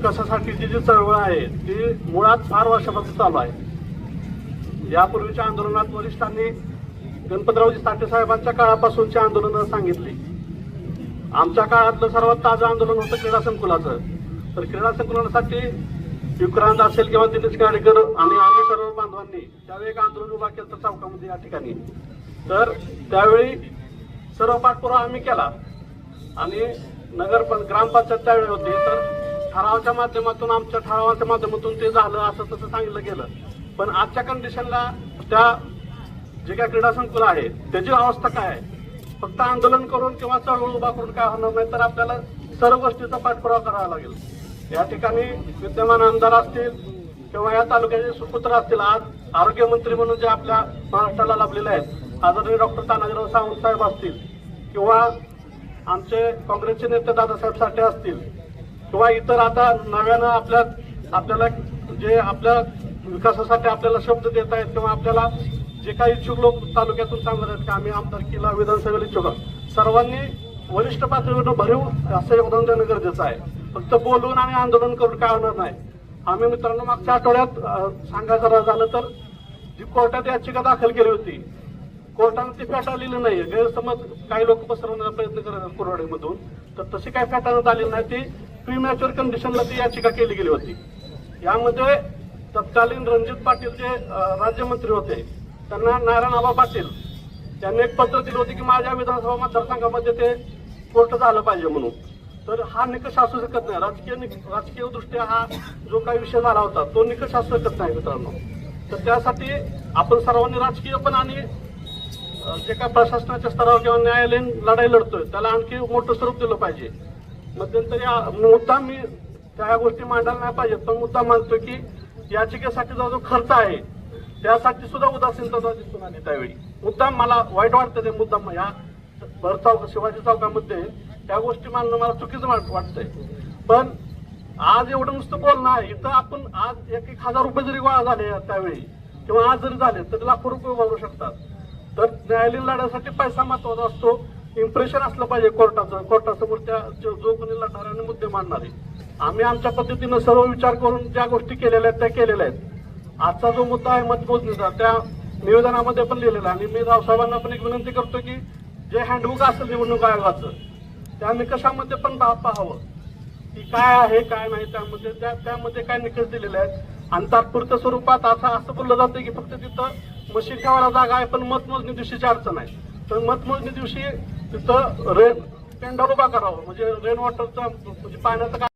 विकासासाठीची जी चळवळ आहे ती मुळात फार वर्षापासून चालू आहे. यापूर्वीच्या आंदोलनात वरिष्ठांनी गणपतरावजी साठे साहेबांच्या काळापासूनची आंदोलनं सांगितली. आमच्या काळातलं सर्वात ताजं आंदोलन होतं क्रीडा संकुलाचं. तर क्रीडा संकुलासाठी विक्रांत असेल किंवा दिनेश गाडेकर आणि आम्ही सर्व बांधवांनी त्यावेळी एक आंदोलन उभा केलं तर चौकामध्ये या ठिकाणी. तर त्यावेळी सर्व पाठपुरावा आम्ही केला. आणि नगर पण ग्रामपंचायत त्यावेळी होती. तर ठरावाच्या माध्यमातून आमच्या ठरावाच्या माध्यमातून ते झालं असं तसं सांगितलं गेलं. पण आजच्या कंडिशनला त्या जे काय क्रीडा संकुल आहे त्याची अवस्था काय आहे? फक्त आंदोलन करून किंवा चळवळ उभा करून काय होणार नाही तर आपल्याला सर्व गोष्टीचा पाठपुरावा करावा लागेल. या ठिकाणी विद्यमान आमदार असतील किंवा या तालुक्याचे सुपुत्र असतील आज आरोग्यमंत्री म्हणून जे आपल्या महाराष्ट्राला लाभलेले आहेत आदरणीय डॉक्टर तानाजीराव सावंत साहेब असतील किंवा आमचे काँग्रेसचे नेते दादासाहेब साठे असतील किंवा इतर आता नव्यानं आपल्या आपल्याला जे आपल्या विकासासाठी आपल्याला शब्द देत आहेत किंवा आपल्याला जे काही इच्छुक लोक तालुक्यातून सांगत आहेत की आम्ही आमदारकीला विधानसभेला इच्छुक आहोत. सर्वांनी वरिष्ठ पातळीवर भरीव असं योगदान देणं गरजेचं आहे. फक्त बोलून आणि आंदोलन करून काय होणार नाही. आम्ही मित्रांनो मागच्या आठवड्यात सांगायचं झालं तर जी कोर्टात याचिका दाखल केली होती कोर्टानं ती फेटाळलेली नाही गैरसमज काही लोक पसरवण्याचा प्रयत्न करत कुरवाडीमधून तर तशी काही फेटाळण्यात आलेली नाही. ती प्रीमॅच्युअर कंडिशनला ती याचिका केली गेली होती. यामध्ये तत्कालीन रणजित पाटील जे राज्यमंत्री होते त्यांना नारायण आबा पाटील त्यांनी एक पत्र दिलं होती की माझ्या विधानसभा मतदारसंघामध्ये ते कोर्ट झालं पाहिजे म्हणून. तर हा निकष असू शकत नाही. राजकीय निक- राजकीय दृष्ट्या हा जो काही विषय झाला होता तो निकष असू शकत नाही मित्रांनो. तर त्यासाठी आपण सर्वांनी राजकीय पण आणि जे काय प्रशासनाच्या स्तरावर किंवा न्यायालयीन लढाई लढतोय त्याला आणखी मोठं स्वरूप दिलं पाहिजे. मध्यंतरी मुद्दा मी त्या गोष्टी मांडायला नाही पाहिजे पण मुद्दा मानतो की याचिकेसाठीचा जो खर्च आहे त्यासाठी सुद्धा उदासीनता दिसून आली त्यावेळी. मुद्दाम मला वाईट वाटतं ते मुद्दाम या भर चौक शिवाजी चौकामध्ये त्या गोष्टी मानणं मला चुकीचं वाट- वाटतंय. पण आज एवढं नुसतं बोलणं आहे इथं आपण आज एक एक हजार रुपये जरी गोळा झाले त्यावेळी किंवा आज जरी झाले तरी लाखो रुपये वाढू शकतात. तर न्यायालयीन लढ्यासाठी पैसा महत्त्वाचा असतो. इम्प्रेशन असलं पाहिजे कोर्टाचं. कोर्टासमोर त्या जो जो कोणी लढणाऱ्याने मुद्दे मुद्दे मांडणारे आम्ही आमच्या पद्धतीनं सर्व विचार करून ज्या गोष्टी केलेल्या आहेत त्या केलेल्या आहेत. आजचा जो मुद्दा आहे मतमोजणीचा त्या निवेदनामध्ये पण लिहिलेला आहे. आणि मी रावसाहेबांना पण एक विनंती करतो की जे हँडबुक असेल निवडणूक आयोगाचं त्या निकषामध्ये पण पाहावं. की काय आहे काय नाही त्यामध्ये त्या त्यामध्ये काय निकष दिलेले आहेत. आणि तात्पुरत्या स्वरूपात असं असं बोललं जातं की फक्त तिथं मशीन ठेवायला जागा आहे पण मतमोजणी दिवशीची अडचण आहे. तर मतमोजणी दिवशी तिथं रेन पेंडॉल उभा करावं. म्हणजे रेन वॉटरचं म्हणजे पाण्याचं काय